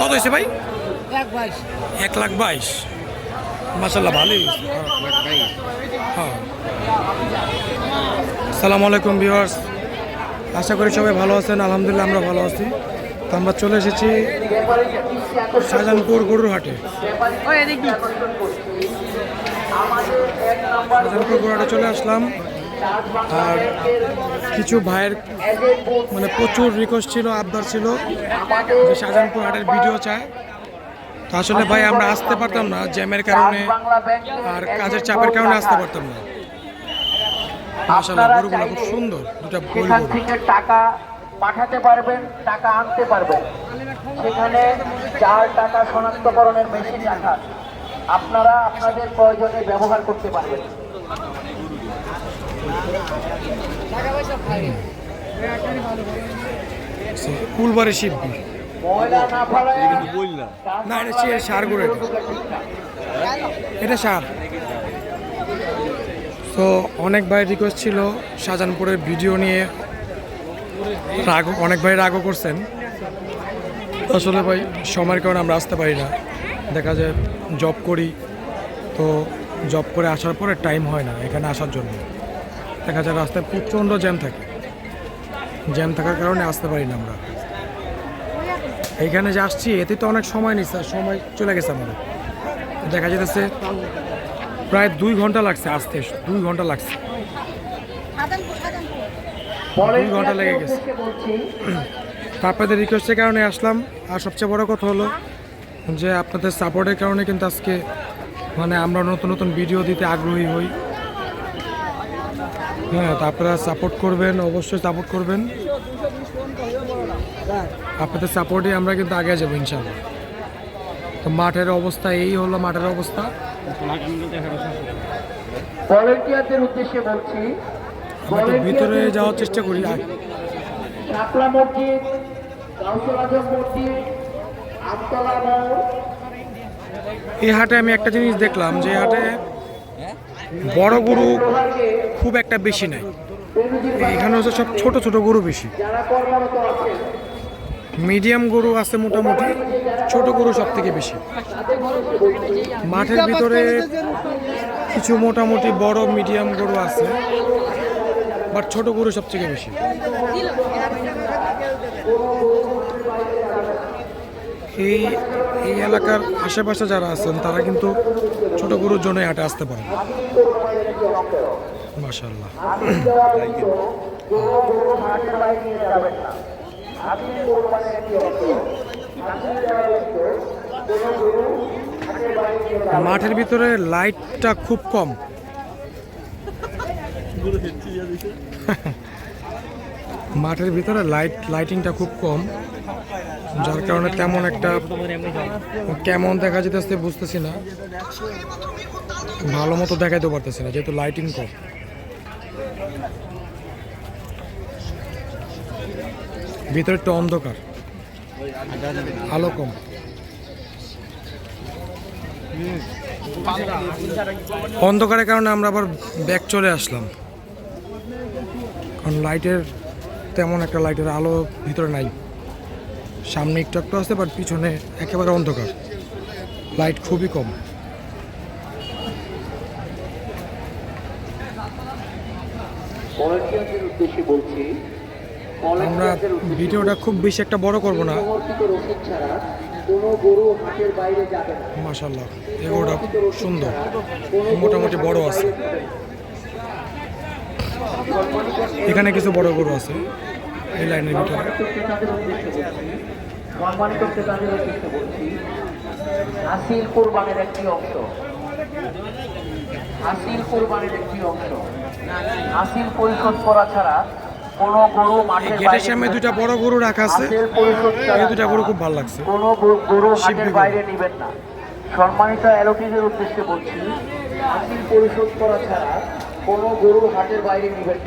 কত হয়েছে ভাই? এক লাখ বাইশ। মাসাল্লাহ ভালোই। হ্যাঁ। সালাম আলাইকুম ভিউয়ার্স। আশা করি সবাই ভালো আছেন আলহামদুলিল্লাহ আমরা ভালো আছি। তো আমরা চলে এসেছি শাহজাহানপুর গরুর হাটে। শাহজাহানপুর গরুর হাটে চলে আসলাম। আর কিছু ভাইয়ের মানে প্রচুর রিকোয়েস্ট ছিল আবদার ছিল যে শাহজাহানপুর হাটের ভিডিও চায়। তো আসলে ভাই আমরা আসতে পারতাম না জ্যামের কারণে আর কাজের চাপের কারণে আসতে পারতাম না। মাসাল্লাহ গরুগুলো খুব সুন্দর দুটা বই টাকা পাঠাতে পারবেন টাকা আনতে পারবেন। সেখানে চার টাকা শনাক্তকরণের মেশিন রাখা। আপনারা আপনাদের প্রয়োজনে ব্যবহার করতে পারবেন। ফুলবারে ময়লা না, এটা সে সার এটা। এটা সার। তো অনেক ভাই রিকোয়েস্ট ছিল শাহজাহানপুরের ভিডিও নিয়ে। রাগ, অনেক ভাই রাগও করছেন। আসলে ভাই, সময়ের কারণে আমরা আসতে পারি না। দেখা যায় জব করি। তো জব করে আসার পরে টাইম হয় না এখানে আসার জন্য। দেখা যায় রাস্তায় প্রচণ্ড জ্যাম থাকে। জ্যাম থাকার কারণে আসতে পারি না আমরা। এইখানে যে আসছি এতে তো অনেক সময় নিচ্ছে সময় চলে গেছে আমাদের। দেখা যেতেছে প্রায় দুই ঘণ্টা লাগছে আসতে দুই ঘণ্টা লাগছে। দুই ঘণ্টা লেগে গেছে। আপনাদের রিকোয়েস্টের কারণে আসলাম আর সবচেয়ে বড় কথা হলো যে আপনাদের সাপোর্টের কারণে কিন্তু আজকে মানে আমরা নতুন নতুন ভিডিও দিতে আগ্রহী হই। হ্যাঁ আপনারা সাপোর্ট করবেন অবশ্যই সাপোর্ট করবেন। আপনাদের সাপোর্টে আমরা কিন্তু আগে যাব ইনশাল্লাহ তো মাঠের অবস্থা এই হলো মাঠের অবস্থা। ভলেন্টিয়ারদের উদ্দেশ্যে বলছি ভিতরে যাওয়ার চেষ্টা করি। আর শাপলা মসজিদ গাউসুল আজম মসজিদ আমতলা মোড় এই হাটে আমি একটা জিনিস দেখলাম যে হাটে বড় গরু খুব একটা বেশি নাই। এখানে হচ্ছে সব ছোট ছোট গরু বেশি। মিডিয়াম গরু আছে মোটামুটি, ছোট গরু সব থেকে বেশি। মাঠের ভিতরে কিছু মোটামুটি বড়, মিডিয়াম গরু আছে, বাট ছোট গরু সব থেকে বেশি। এই এই এলাকার আশেপাশে যারা আছেন, তারা কিন্তু ছোট গরুর জন্য হাটে আসতে যাবেন না। মাঠের ভিতরে লাইটটা খুব কম মাঠের ভিতরে লাইট লাইটিংটা খুব কম, যার কারণে তেমন একটা কেমন দেখা যেতেছে বুঝতেছি না। ভালো মতো দেখাইতে পারতেছি না, যেহেতু লাইটিং কম। ভিতরে একটু অন্ধকার, আলো কম। অন্ধকারের কারণে আমরা আবার ব্যাক চলে আসলাম। কারণ লাইটের তেমন একটা লাইটের আলো ভিতরে নাই। সামনে একটু একটু আসতে বাট পিছনে একেবারে অন্ধকার। লাইট খুবই কম। আমরা ভিডিওটা খুব বেশি একটা বড় করব না। মাশাল্লাহ এগুলোটা সুন্দর। মোটামুটি বড় আছে। এখানে কিছু বড় গরু আছে এই লাইনের ভিতরে। সম্মানিত ক্রেতাদের উদ্দেশ্যে বলছি হাসিল কোরবানের একটি অংশ। হাসিল কোরবানের একটি অংশ। হাসিল পরিশোধ করা ছাড়া কোনো গরু গেটের সামনে বড় গরু রাখা আছে। এই গরু খুব ভালো লাগছে। কোনো গরু-। বাইরে নেবেন না। সম্মানিত অ্যালোটিদের উদ্দেশ্যে বলছি হাসিল পরিশোধ করা ছাড়া কোনো গরু হাটের বাইরে নেবেন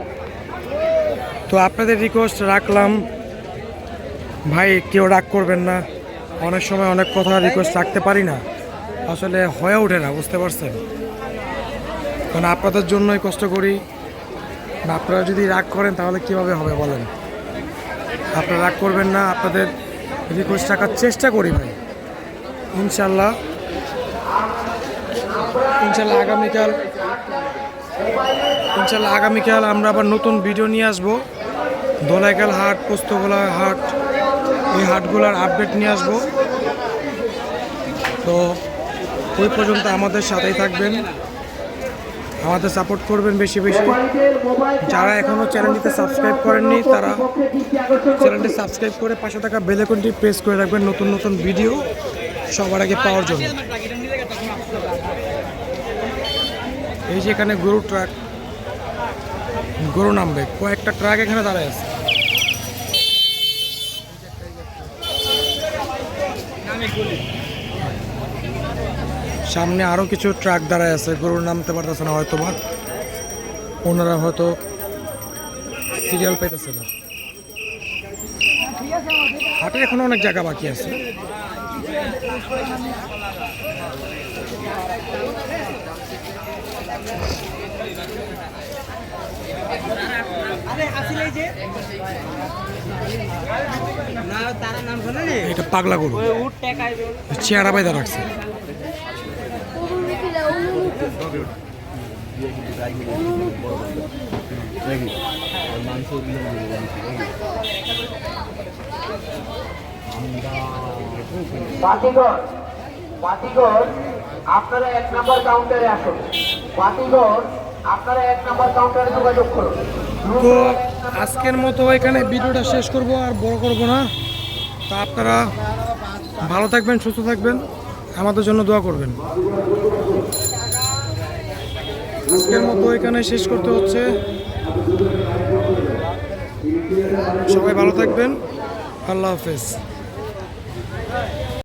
তো আপনাদের রিকোয়েস্ট রাখলাম। ভাই, কেউ রাগ করবেন না। অনেক সময় অনেক কথা রিকোয়েস্ট রাখতে পারি না। আসলে হয়ে ওঠে না, বুঝতে পারছেন? কারণ আপনাদের জন্যই কষ্ট করি। আপনারা যদি রাগ করেন, তাহলে কীভাবে হবে বলেন? আপনারা রাগ করবেন না, আপনাদের রিকোয়েস্ট রাখার চেষ্টা করি ভাই। ইনশাল্লাহ। ইনশাল্লাহ আগামীকাল ইনশাল্লাহ আগামীকাল আমরা আবার নতুন ভিডিও নিয়ে আসব। দোলাইকাল হাট, পোস্তগোলা হাট, এই হাটগুলোর আপডেট নিয়ে আসব। তো ওই পর্যন্ত আমাদের সাথেই থাকবেন। আমাদের সাপোর্ট করবেন বেশি বেশি। যারা এখনও চ্যানেলটিতে সাবস্ক্রাইব করেননি, তারা চ্যানেলটি সাবস্ক্রাইব করে পাশে থাকা বেলেকনটি প্রেস করে রাখবেন নতুন নতুন ভিডিও সবার আগে পাওয়ার জন্য। এই যে এখানে গরু ট্রাক, গরু নামবে। কয়েকটা ট্রাক এখানে দাঁড়ায় আছে। সামনে আরও কিছু ট্রাক দাঁড়ায় আছে। গরুর নামতে পারতেছে না হয়তো বা ওনারা হয়তো সিরিয়াল পাইতেছে না। হাটে এখনও অনেক জায়গা বাকি আছে। এটা পাগলা গরু। চেহারা বাইদা রাখছে। বাতিঘর বাতিঘর আপনারা এক নাম্বার কাউন্টারে আসুন। বাতিঘর, আপনারা এক নাম্বার কাউন্টারে যোগাযোগ করুন। তো আজকের মতো এখানে ভিডিওটা শেষ করব আর বড় করব না। তা আপনারা ভালো থাকবেন, সুস্থ থাকবেন। আমাদের জন্য দোয়া করবেন। আজকের মতো এখানে শেষ করতে হচ্ছে। সবাই ভালো থাকবেন। আল্লাহ হাফেজ।